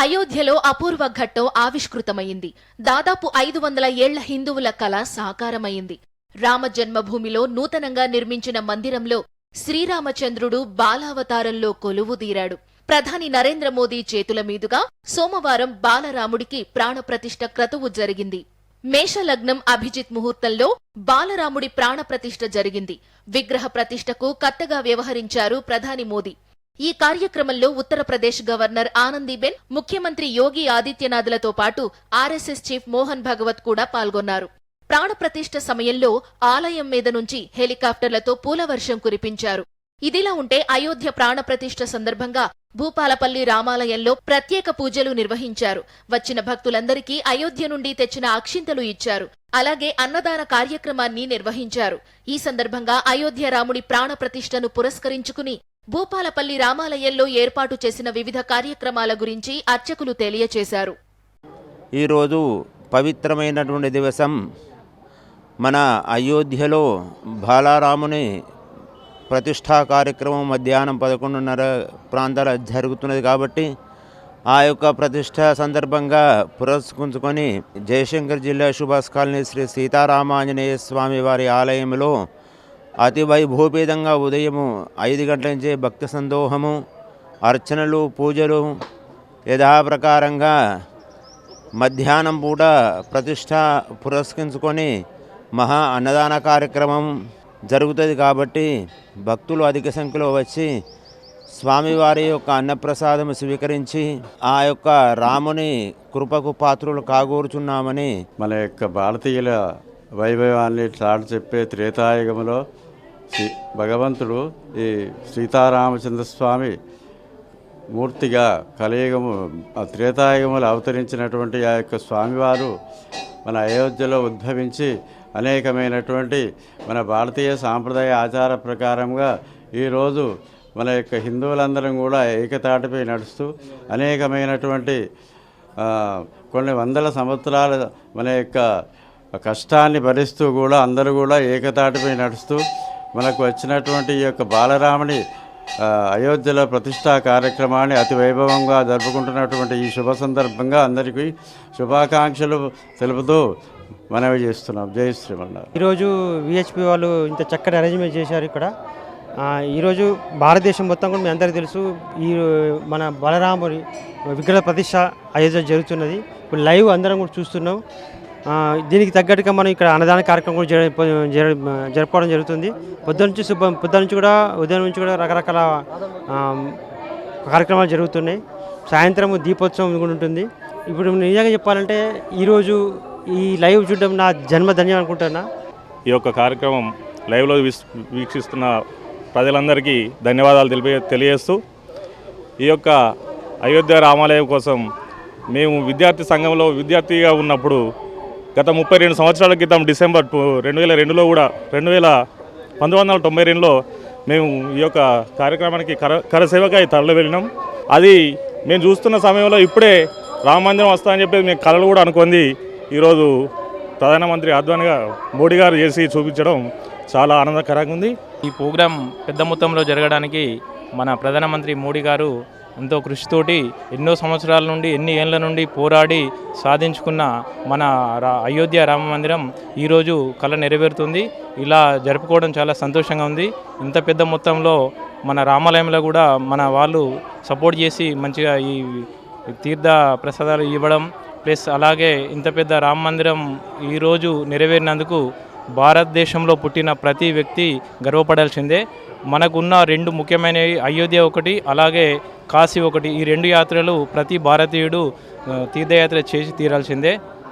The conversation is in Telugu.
అయోధ్యలో అపూర్వ ఘట్టం ఆవిష్కృతమైంది. దాదాపు ఐదు వందల ఏళ్ళ హిందువుల కళ సాకారమైంది. రామ జన్మభూమిలో నూతనంగా నిర్మించిన మందిరంలో శ్రీరామచంద్రుడు బాలావతారంలో కొలువుదీరాడు ప్రధాని నరేంద్ర మోదీ చేతుల మీదుగా సోమవారం బాలరాముడికి ప్రాణప్రతిష్ఠ క్రతువు జరిగింది. మేషలగ్నం అభిజిత్ ముహూర్తంలో బాలరాముడి ప్రాణప్రతిష్ఠ జరిగింది. విగ్రహ ప్రతిష్ఠకు కత్తగా వ్యవహరించారు ప్రధాని మోదీ. ఈ కార్యక్రమంలో ఉత్తరప్రదేశ్ గవర్నర్ ఆనందీబెన్ ముఖ్యమంత్రి యోగి ఆదిత్యనాథ్లతో పాటు ఆర్ఎస్ఎస్ చీఫ్ మోహన్ భగవత్ కూడా పాల్గొన్నారు. ప్రాణప్రతిష్ఠ సమయంలో ఆలయం మీద నుంచి హెలికాప్టర్లతో పూలవర్షం కురిపించారు. ఇదిలా ఉంటే అయోధ్య ప్రాణప్రతిష్ఠ సందర్భంగా భూపాలపల్లి రామాలయంలో ప్రత్యేక పూజలు నిర్వహించారు. వచ్చిన భక్తులందరికీ అయోధ్య నుండి తెచ్చిన అక్షింతలు ఇచ్చారు. అలాగే అన్నదాన కార్యక్రమాన్ని నిర్వహించారు. ఈ సందర్భంగా అయోధ్య రాముడి ప్రాణప్రతిష్ఠను పురస్కరించుకుని భూపాలపల్లి రామాలయంలో ఏర్పాటు చేసిన వివిధ కార్యక్రమాల గురించి అర్చకులు తెలియచేశారు. ఈరోజు పవిత్రమైనటువంటి దివసం మన అయోధ్యలో బాలారాముని ప్రతిష్టా కార్యక్రమం మధ్యాహ్నం పదకొండున్నర ప్రాంతాల జరుగుతున్నది కాబట్టి ఆ యొక్క ప్రతిష్ట సందర్భంగా పురస్కరించుకొని జయశంకర్ జిల్లా సుభాష్ కాలనీ శ్రీ సీతారామాంజనేయ స్వామి వారి ఆలయంలో అతి వైభూపేతంగా ఉదయము ఐదు గంటల నుంచే భక్తి సందోహము అర్చనలు పూజలు యథాప్రకారంగా మధ్యాహ్నం పూట ప్రతిష్ట పురస్కరించుకొని మహా అన్నదాన కార్యక్రమం జరుగుతుంది కాబట్టి భక్తులు అధిక సంఖ్యలో వచ్చి స్వామివారి యొక్క అన్నప్రసాదం స్వీకరించి ఆ యొక్క రాముని కృపకు పాత్రులు కాగూరుచున్నామని మన యొక్క భారతీయుల వైభవాన్ని చాటు చెప్పే త్రేతాయుగంలో శ్రీ భగవంతుడు ఈ సీతారామచంద్ర స్వామి మూర్తిగా కలియుగము ఆ త్రేతాయుగములు అవతరించినటువంటి ఆ యొక్క స్వామివారు మన అయోధ్యలో ఉద్భవించి అనేకమైనటువంటి మన భారతీయ సాంప్రదాయ ఆచార ప్రకారంగా ఈరోజు మన యొక్క హిందువులందరం కూడా ఏకతాటిపై నడుస్తూ అనేకమైనటువంటి కొన్ని వందల సంవత్సరాల మన యొక్క కష్టాన్ని భరిస్తూ కూడా అందరూ కూడా ఏకతాటిపై నడుస్తూ మనకు వచ్చినటువంటి ఈ యొక్క బాలరాముని అయోధ్యలో ప్రతిష్టా కార్యక్రమాన్ని అతి వైభవంగా జరుపుకుంటున్నటువంటి ఈ శుభ సందర్భంగా అందరికీ శుభాకాంక్షలు తెలుపుతూ మనవి చేస్తున్నాం. జై శ్రీమన్నారు ఈరోజు విహెచ్పి వాళ్ళు ఇంత చక్కటి అరేంజ్మెంట్ చేశారు ఇక్కడ. ఈరోజు భారతదేశం మొత్తం కూడా మీ అందరికీ తెలుసు ఈ మన బలరాముడి విగ్రహ ప్రతిష్ట అయోధ్య జరుగుతున్నది. ఇప్పుడు లైవ్ అందరం కూడా చూస్తున్నాం. దీనికి తగ్గట్టుగా మనం ఇక్కడ అన్నదాన కార్యక్రమం కూడా జర- జరుపుకోవడం జరుగుతుంది. పొద్దు నుంచి శుభ పొద్దు నుంచి కూడా ఉదయం నుంచి కూడా రకరకాల కార్యక్రమాలు జరుగుతున్నాయి. సాయంత్రం దీపోత్సవం కూడా ఉంటుంది. ఇప్పుడు నిజంగా చెప్పాలంటే ఈరోజు ఈ లైవ్ చూడడం నా జన్మ ధన్యం అనుకుంటున్నా. ఈ యొక్క కార్యక్రమం లైవ్లో వీక్షిస్తున్న ప్రజలందరికీ ధన్యవాదాలు తెలిపే తెలియజేస్తూ ఈ యొక్క అయోధ్య రామాలయం కోసం మేము విద్యార్థి సంఘంలో విద్యార్థిగా ఉన్నప్పుడు గత ముప్పై రెండు సంవత్సరాల క్రితం డిసెంబర్ టు రెండు వేల రెండులో కూడా రెండు వేల పంతొమ్మిది వందల తొంభై రెండులో మేము ఈ యొక్క కార్యక్రమానికి కర కరసేవకాయ తరలి వెళ్ళినాం. అది మేము చూస్తున్న సమయంలో ఇప్పుడే రామ మందిరం వస్తా అని చెప్పేసి మేము కళలు కూడా అనుకుంది. ఈరోజు ప్రధానమంత్రి ఆధ్వర్యంగా మోడీ గారు చేసి చూపించడం చాలా ఆనందకరంగా ఉంది. ఈ ప్రోగ్రాం పెద్ద మొత్తంలో జరగడానికి మన ప్రధానమంత్రి మోడీ గారు ఎంతో కృషితోటి ఎన్నో సంవత్సరాల నుండి ఎన్ని ఏళ్ళ నుండి పోరాడి సాధించుకున్న మన రా- అయోధ్య రామ మందిరం ఈరోజు కళ నెరవేరుతుంది. ఇలా జరుపుకోవడం చాలా సంతోషంగా ఉంది. ఇంత పెద్ద మొత్తంలో మన రామాలయంలో కూడా మన వాళ్ళు సపోర్ట్ చేసి మంచిగా ఈ తీర్థ ప్రసాదాలు ఇవ్వడం ప్లస్ అలాగే ఇంత పెద్ద రామ మందిరం ఈరోజు నెరవేరినందుకు భారతదేశంలో పుట్టిన ప్రతి వ్యక్తి గర్వపడాల్సిందే. మనకున్న రెండు ముఖ్యమైనవి అయోధ్య ఒకటి అలాగే కాశీ ఒకటి. ఈ రెండు యాత్రలు ప్రతి భారతీయుడు తీర్థయాత్ర చేసి తీరాల్సిందే.